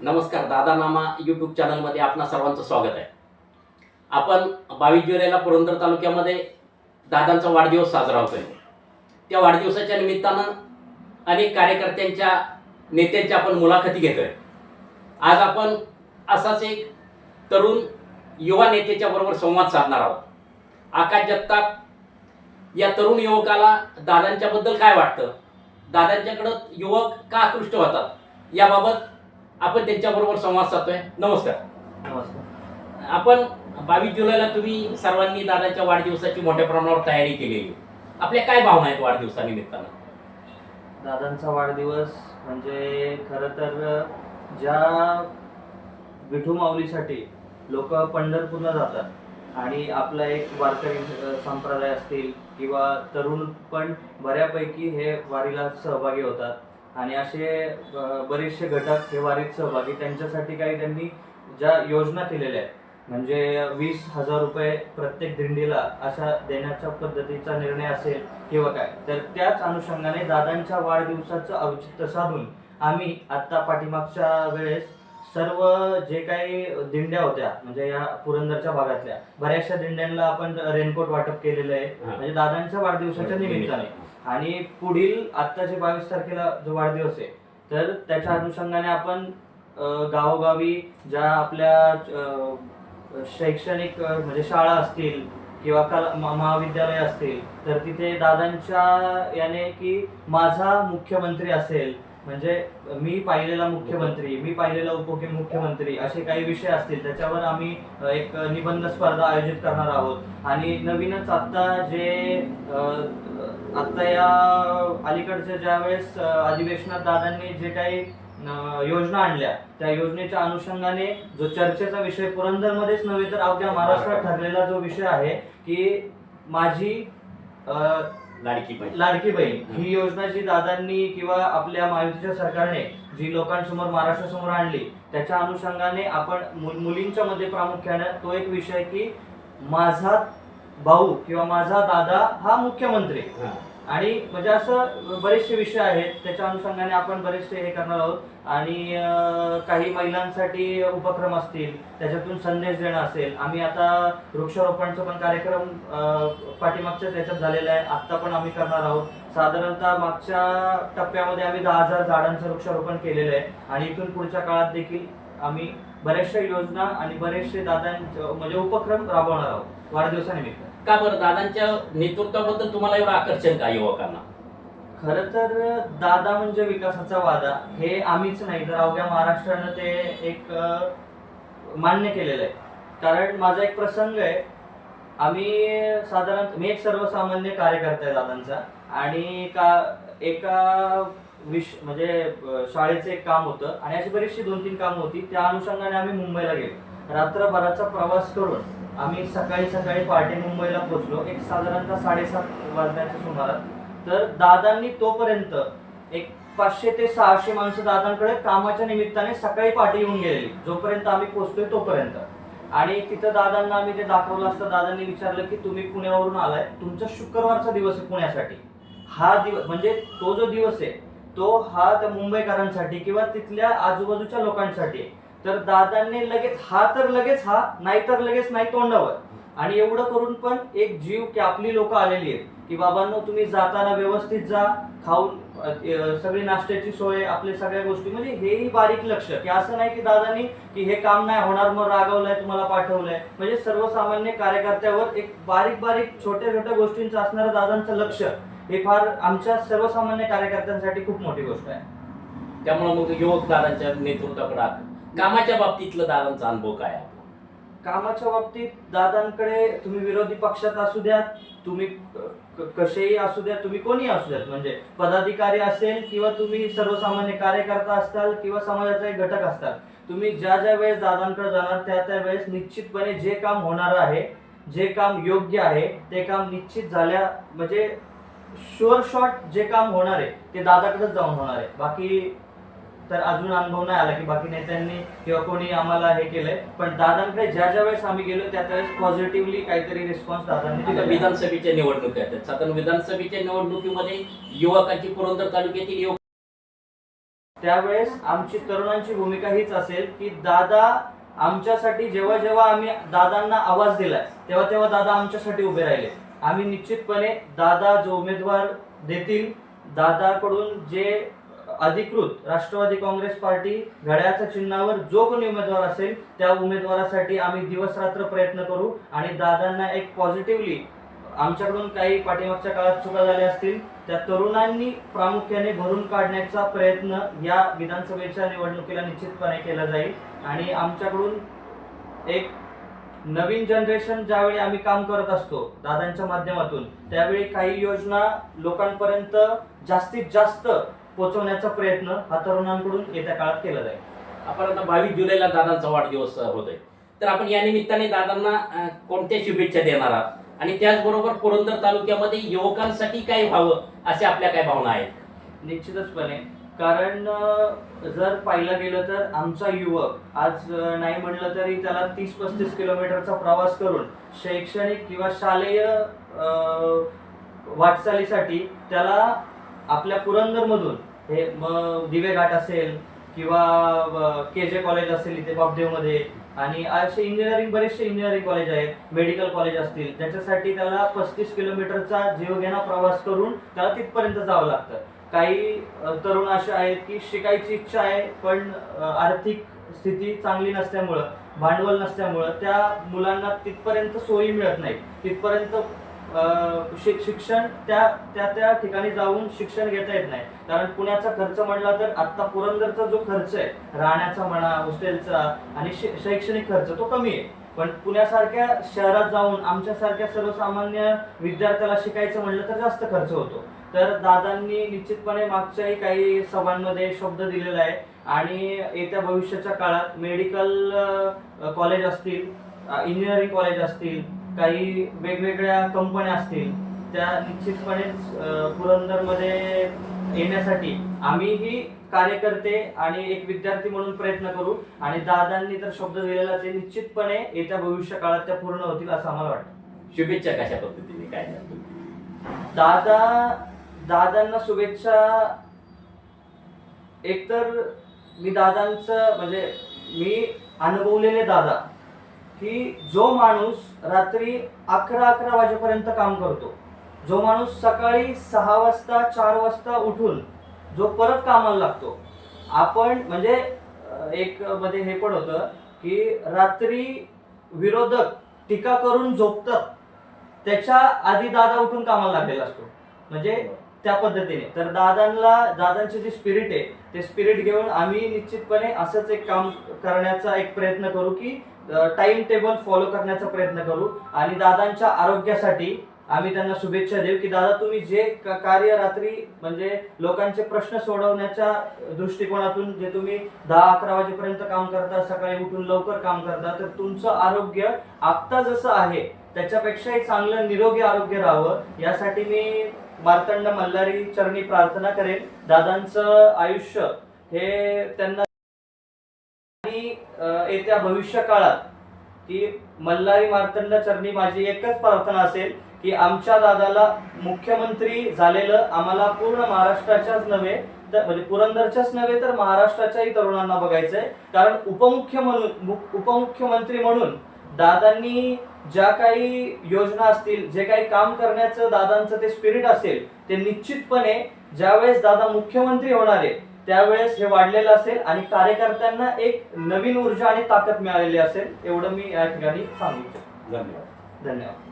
नमस्कार दादा नामा यूट्यूब चॅनलमध्ये आपणा सर्वांचं स्वागत आहे. आपण बावीस जुलैला पुरंदर तालुक्यामध्ये दादांचा वाढदिवस साजरा होतोय. त्या वाढदिवसाच्या निमित्तानं अनेक कार्यकर्त्यांच्या नेत्यांच्या आपण मुलाखती घेतोय. आज आपण असाच एक तरुण युवा नेत्याच्या बरोबर संवाद साधणार आहोत. आकाश जगताप या तरुण युवकाला दादांच्याबद्दल काय वाटतं? दादांच्याकडं युवक का आकृष्ट होतात? याबाबत आपण त्यांच्याबरोबर संवाद साधतोय. नमस्कार. नमस्कार. आपण बावीस जुलैला तुम्ही सर्वांनी दादाच्या वाढदिवसाची मोठ्या प्रमाणावर तयारी केलेली. आपल्या काय भावना आहेत वाढदिवसानिमित्तानं दादांचा वाढदिवस म्हणजे खरं तर ज्या विठू माऊलीसाठी लोक पंढरपूरला जातात आणि आपला एक वारकरी संप्रदाय असतील किंवा तरुण पण बऱ्यापैकी हे वारीला सहभागी होतात. आणि असे बरेचसे घटक हे वारीत सहभागी त्यांच्यासाठी काही त्यांनी ज्या योजना केलेल्या आहेत म्हणजे वीस हजार रुपये प्रत्येक दिंडीला अशा देण्याच्या पद्धतीचा निर्णय असेल किंवा काय तर त्याच अनुषंगाने दादांच्या वाढदिवसाचं औचित्य साधून आम्ही आत्ता पाठीमागच्या वेळेस सर्व जे काही दिंड्या होत्या म्हणजे या पुरंदरच्या भागातल्या बऱ्याचशा दिंड्यांना आपण रेनकोट वाटप केलेलं आहे. म्हणजे दादांच्या वाढदिवसाच्या निमित्ताने. आणि पुढील आत्ताचे बावीस तारखेला जो वाढदिवस आहे तर त्याच्या अनुषंगाने आपण गावोगावी ज्या आपल्या शैक्षणिक म्हणजे शाळा असतील किंवा कला महाविद्यालय असतील तर तिथे दादांच्या याने की माझा मुख्यमंत्री असेल म्हणजे मी पाहिलेला मुख्यमंत्री मी पाहिलेला उपमुख्यमंत्री असे काही विषय असतील त्याच्यावर आम्ही एक निबंध स्पर्धा आयोजित करणार आहोत. आणि नवीनच आत्ता जे आत्ता या अलीकडच्या ज्या वेळेस अधिवेशनात दादांनी जे काही योजना आणल्या त्या योजनेच्या अनुषंगाने जो चर्चेचा विषय पुरंदरमध्येच नव्हे तर अवघ्या महाराष्ट्रात ठरलेला जो विषय आहे की माझी लाडकी पाहिजे लाडकी बहीण. ही. योजना जी दादांनी किंवा आपल्या महायुतीच्या सरकारने जी लोकांसमोर महाराष्ट्रासमोर आणली त्याच्या अनुषंगाने आपण मुलींच्या मध्ये प्रामुख्याने तो एक विषय की माझा भाऊ किंवा माझा दादा हा मुख्यमंत्री आणि म्हणजे असं बरेचसे विषय आहेत त्याच्या अनुषंगाने आपण बरेचसे हे करणार आहोत. आणि काही महिलांसाठी उपक्रम असतील त्याच्यातून संदेश देणं असेल. आम्ही आता वृक्षारोपणचा पण कार्यक्रम पाठीमागच्या त्याच्यात झालेला आहे. आत्ता पण आम्ही करणार आहोत. साधारणतः मागच्या टप्प्यामध्ये आम्ही दहा हजार झाडांचं वृक्षारोपण केलेलं आहे. आणि इथून पुढच्या काळात देखील आम्ही बऱ्याचशा योजना आणि बरेचसे दादांचे म्हणजे उपक्रम राबवणार आहोत वाढदिवसानिमित्त. का बरं? दादांच्या नेतृत्वाबद्दल तुम्हाला एवढं आकर्षण का युवकांना? खर तर दादा म्हणजे विकासाचा वादा हे आम्हीच नाही तर अवघ्या महाराष्ट्रानं ते एक अ, मान्य केलेलं आहे. कारण माझा एक प्रसंग आहे आम्ही साधारण मी एक सर्वसामान्य कार्यकर्ता आहे दादांचा आणि का एका विश म्हणजे शाळेचे शाळेचं एक काम होतं आणि अशी बरीचशी दोन तीन कामं होती. त्या अनुषंगाने आम्ही मुंबईला गेलो. रात्रभराचा प्रवास करून आम्ही सकाळी सकाळी पहाटे मुंबईला पोहोचलो. एक साधारणतः साडेसात वाजण्याच्या सुमारास तर दादांनी तोपर्यंत एक पाचशे ते सहाशे माणसं दादांकडे कामाच्या निमित्ताने सकाळी पहाटे येऊन गेलेली. जोपर्यंत आम्ही पोहोचतोय तोपर्यंत. आणि तिथं दादांना आम्ही ते दाखवलं असतं दादांनी विचारलं की तुम्ही पुण्यावरून आलाय. तुमचा शुक्रवारचा दिवस आहे पुण्यासाठी. हा दिवस म्हणजे तो जो दिवस आहे तो हा त्या मुंबईकरांसाठी किंवा तिथल्या आजूबाजूच्या लोकांसाठी. तर दादांनी लगेच हा तर लगेच हा नाही तर लगेच नाही तोंडावर. आणि एवढं करून पण एक जीव की आपली लोक आलेली आहेत. की बाबांनो तुम्ही जाताना व्यवस्थित जा खाऊन सगळी नाश्त्याची सोय आपल्या सगळ्या गोष्टी. म्हणजे हेही बारीक लक्ष. की असं नाही की दादानी की हे काम नाही होणार मग रागवलंय तुम्हाला पाठवलंय. म्हणजे सर्वसामान्य कार्यकर्त्यावर एक बारीक बारीक छोट्या छोट्या गोष्टींचं असणारं दादांचं लक्ष. हे फार आमच्या सर्वसामान्य कार्यकर्त्यांसाठी खूप मोठी गोष्ट आहे. त्यामुळे मग युवक दादांच्या नेतृत्वाकडे कामाच्या बाबतीतलं दादांचा अनुभव काय आहे? कामाच्या बाबतीत दादांकडे तुम्ही विरोधी पक्षात असू द्या तुम्ही कसेही असू द्या तुम्ही कोणी असू द्यात. म्हणजे पदाधिकारी असेल किंवा तुम्ही सर्वसामान्य कार्यकर्ता असताल किंवा समाजाचा एक घटक असताल तुम्ही ज्या ज्या वेळेस दादांकडे जाणार त्या त्या वेळेस निश्चितपणे जे काम होणार आहे जे काम योग्य आहे ते काम निश्चित झाल्या म्हणजे शुअर शॉट जे काम होणार आहे ते दादाकडेच जाऊन होणार आहे. बाकी तर अजून अनुभव नाही आला की बाकी नेत्यांनी किंवा कोणी आम्हाला हे केलंय. पण दादांकडे ज्या ज्या वेळेस आम्ही गेलो त्या त्यावेळेस पॉझिटिव्हली काहीतरी रिस्पॉन्स दादांनी विधानसभेच्या निवडणुका आहेत. साधारण विधानसभेच्या निवडणुकीमध्ये युवकांची पुरंदर तालुक्यातील युवक त्यावेळेस आमची तरुणांची भूमिका हीच असेल की दादा आमच्यासाठी जेव्हा जेव्हा आम्ही दादांना आवाज दिलाय तेव्हा तेव्हा दादा आमच्यासाठी उभे राहिले. आम्ही निश्चितपणे दादा जो उमेदवार देतील. दादाकडून जे अधिकृत राष्ट्रवादी काँग्रेस पार्टी घड्याच्या चिन्हावर जो कोणी उमेदवार असेल त्या उमेदवारासाठी आम्ही दिवस रात्र प्रयत्न करू आणि दादांना एक पॉझिटिव्हली आमच्याकडून काही पाठीमागच्या काळात चुका झाल्या असतील त्या तरुणांनी प्रामुख्याने भरून काढण्याचा प्रयत्न या विधानसभेच्या निवडणुकीला निश्चितपणे केला जाईल. आणि आमच्याकडून एक नवीन जनरेशन ज्यावेळी आम्ही काम करत असतो दादांच्या माध्यमातून त्यावेळी काही योजना लोकांपर्यंत जास्तीत जास्त पोहोचवण्याचा प्रयत्न हा तरुणांकडून येत्या काळात केला जाईल. आपण आता बावीस जुलैला दादांचा वाढदिवस होतोय. तर आपण या निमित्ताने दादांना कोणत्या शुभेच्छा देणार आहात? आणि त्याचबरोबर पुरंदर तालुक्यामध्ये युवकांसाठी काय व्हावं अशा आपल्या काय भावना आहेत? निश्चितचपणे कारण जर पाहिलं गेलं तर आमचा युवक आज नाही म्हणलं तरी त्याला तीस पस्तीस किलोमीटरचा प्रवास करून शैक्षणिक किंवा शालेय वाटचालीसाठी त्याला आपल्या पुरंदरमधून हे मग दिवे घाट असेल किंवा के जे कॉलेज असेल इथे बापदेवमध्ये आणि असे इंजिनिअरिंग बरेचसे इंजिनिअरिंग कॉलेज आहेत मेडिकल कॉलेज असतील त्याच्यासाठी त्याला पस्तीस किलोमीटरचा जीवघेणा प्रवास करून त्याला तिथपर्यंत जावं लागतं. काही तरुण असे आहेत की शिकायची इच्छा आहे पण आर्थिक स्थिती चांगली नसल्यामुळं भांडवल नसल्यामुळं त्या मुलांना तिथपर्यंत सोयी मिळत नाही तिथपर्यंत अ, शिक- शिक्षण त्या त्या त्या ठिकाणी जाऊन शिक्षण घेता येत नाही. कारण पुण्याचा खर्च म्हणला तर आत्ता पुरंदरचा जो खर्च आहे राहण्याचा म्हणा हॉस्टेलचा आणि शै- शैक्षणिक खर्च तो कमी आहे. पण पुण्यासारख्या शहरात जाऊन आमच्यासारख्या सर्वसामान्य विद्यार्थ्याला शिकायचं म्हटलं तर जास्त खर्च होतो. तर दादांनी निश्चितपणे मागच्याही काही सभांमध्ये शब्द दिलेला आहे. आणि येत्या भविष्याच्या काळात मेडिकल कॉलेज असतील इंजिनिअरिंग कॉलेज असतील काही वेगवेगळ्या कंपन्या असतील त्या निश्चितपणेच पुरंदरमध्ये येण्यासाठी आम्हीही कार्यकर्ते आणि एक विद्यार्थी म्हणून प्रयत्न करू आणि दादांनी तर शब्द दिलेला ते निश्चितपणे येत्या भविष्य काळात त्या पूर्ण होतील असं आम्हाला वाटतं. शुभेच्छा कशा पद्धतीने? काय दादा दादांना शुभेच्छा. एकतर मी दादांचं म्हणजे मी अनुभवलेले दादा की जो माणूस रात्री अकरा अकरा वाजेपर्यंत काम करतो जो माणूस सकाळी सहा वाजता चार वाजता उठून जो परत कामाला लागतो. आपण म्हणजे एक मध्ये हे पण होतं की रात्री विरोधक टीका करून झोपतात. त्याच्या आधी दादा उठून कामाला लागलेला असतो. म्हणजे त्या पद्धतीने. तर दादांना दादांची जी स्पिरिट आहे ते स्पिरिट घेऊन आम्ही निश्चितपणे असंच एक काम करण्याचा एक प्रयत्न करू की टाइम टेबल फॉलो करण्याचा प्रयत्न करू आणि दादांच्या आरोग्यासाठी आम्ही त्यांना शुभेच्छा देऊ की दादा तुम्ही जे कार्य रात्री म्हणजे लोकांचे प्रश्न सोडवण्याच्या दृष्टिकोनातून जे तुम्ही दहा अकरा वाजेपर्यंत काम करता सकाळी उठून लवकर काम करता तर तुमचं आरोग्य आत्ता जसं आहे त्याच्यापेक्षाही चांगलं निरोगी आरोग्य राहावं यासाठी मी मार्तंड मल्हारी चरणी प्रार्थना करेन. दादांचं आयुष्य हे त्यांना आणि येत्या भविष्य काळात की मल्हारी मार्तंड चरणी माझी एकच प्रार्थना असेल की आमच्या दादाला मुख्यमंत्री झालेलं आम्हाला पूर्ण महाराष्ट्राच्याच नव्हे तर म्हणजे पुरंदरच्याच नव्हे तर महाराष्ट्राच्याही तरुणांना बघायचंय. कारण उपमुख्य म्हणून उपमुख्यमंत्री म्हणून दादांनी ज्या काही योजना असतील जे काही काम करण्याचं दादांचं ते स्पिरिट असेल ते निश्चितपणे ज्यावेळेस दादा मुख्यमंत्री होणार आहे त्यावेळेस हे वाढलेलं असेल आणि कार्यकर्त्यांना एक नवीन ऊर्जा आणि ताकद मिळालेली असेल एवढं मी या ठिकाणी सांगू इच्छितो. धन्यवाद. धन्यवाद.